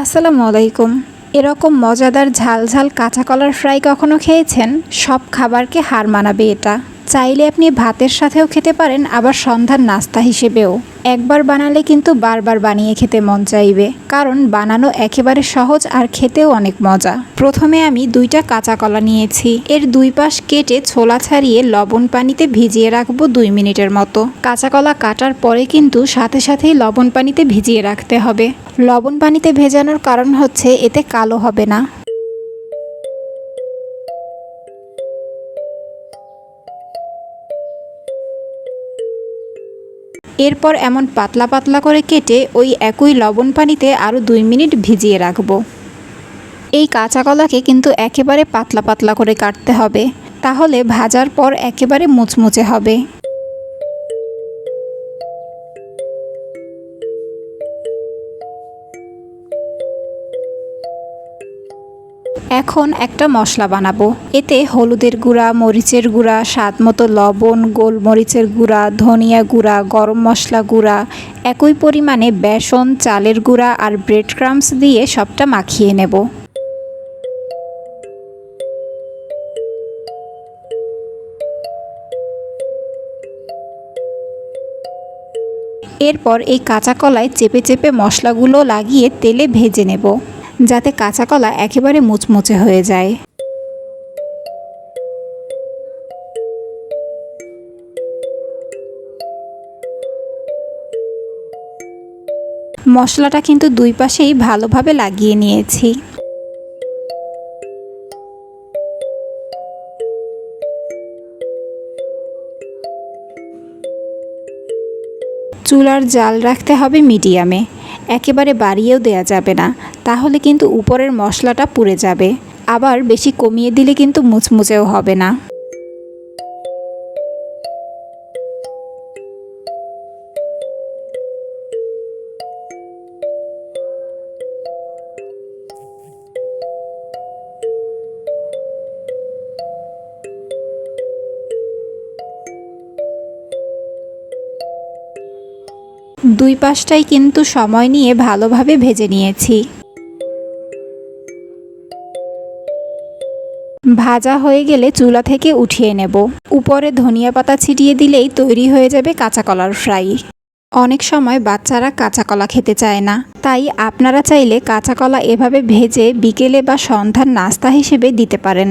আসসালামু আলাইকুম। এরকম মজাদার ঝাল ঝাল কাঁচা কলার ফ্রাই কখনো খেয়েছেন? সব খাবারকে হার মানাবে এটা। চাইলে আপনি ভাতের সাথেও খেতে পারেন, আবার সন্ধ্যার নাস্তা হিসেবেও। একবার বানালে কিন্তু বারবার বানিয়ে খেতে মন চাইবে, কারণ বানানো একেবারে সহজ আর খেতেও অনেক মজা। প্রথমে আমি দুইটা কাঁচা কলা নিয়েছি। এর দুই পাশ কেটে ছোলা ছাড়িয়ে লবণ পানিতে ভিজিয়ে রাখব দুই মিনিটের মতো। কাঁচা কলা কাটার পরে কিন্তু সাথে সাথেই লবণ পানিতে ভিজিয়ে রাখতে হবে। লবণ পানিতে ভেজানোর কারণ হচ্ছে এতে কালো হবে না। এরপর এমন পাতলা পাতলা করে কেটে ওই একই লবণ পানিতে আরও দুই মিনিট ভিজিয়ে রাখব। এই কাঁচা কলাকে কিন্তু একেবারে পাতলা পাতলা করে কাটতে হবে। তাহলে ভাজার পর একেবারে মুচমুচে হবে। এখন একটা মশলা বানাবো। এতে হলুদের গুঁড়া, মরিচের গুঁড়া, স্বাদ মতো লবণ, গোলমরিচের গুঁড়া, ধনিয়া গুঁড়া, গরম মশলা গুঁড়া, একই পরিমাণে বেসন, চালের গুঁড়া আর ব্রেড ক্রামস দিয়ে সবটা মাখিয়ে নেব। এরপর এই কাঁচা কলায় চেপে চেপে মশলাগুলো লাগিয়ে তেলে ভেজে নেব। যাতে কাঁচা কলা একেবারে মুচমুচে হয়ে যায়। মশলাটা কিন্তু দুই পাশেই ভালোভাবে লাগিয়ে নিয়েছি। চুলার জাল রাখতে হবে মিডিয়ামে। একেবারে বাড়িয়েও দেয়া যাবে না, তাহলে কিন্তু উপরের মশলাটা পুড়ে যাবে। আবার বেশি কমিয়ে দিলে কিন্তু মুচমুচেও হবে না। দুই পাশটাই কিন্তু সময় নিয়ে ভালোভাবে ভেজে নিয়েছি। ভাজা হয়ে গেলে চুলা থেকে উঠিয়ে নেব। উপরে ধনিয়া পাতা ছিটিয়ে দিলেই তৈরি হয়ে যাবে কাঁচা কলার ফ্রাই। অনেক সময় বাচ্চারা কাঁচা কলা খেতে চায় না। তাই আপনারা চাইলে কাঁচা কলা এভাবে ভেজে বিকেলে বা সন্ধ্যার নাস্তা হিসেবে দিতে পারেন।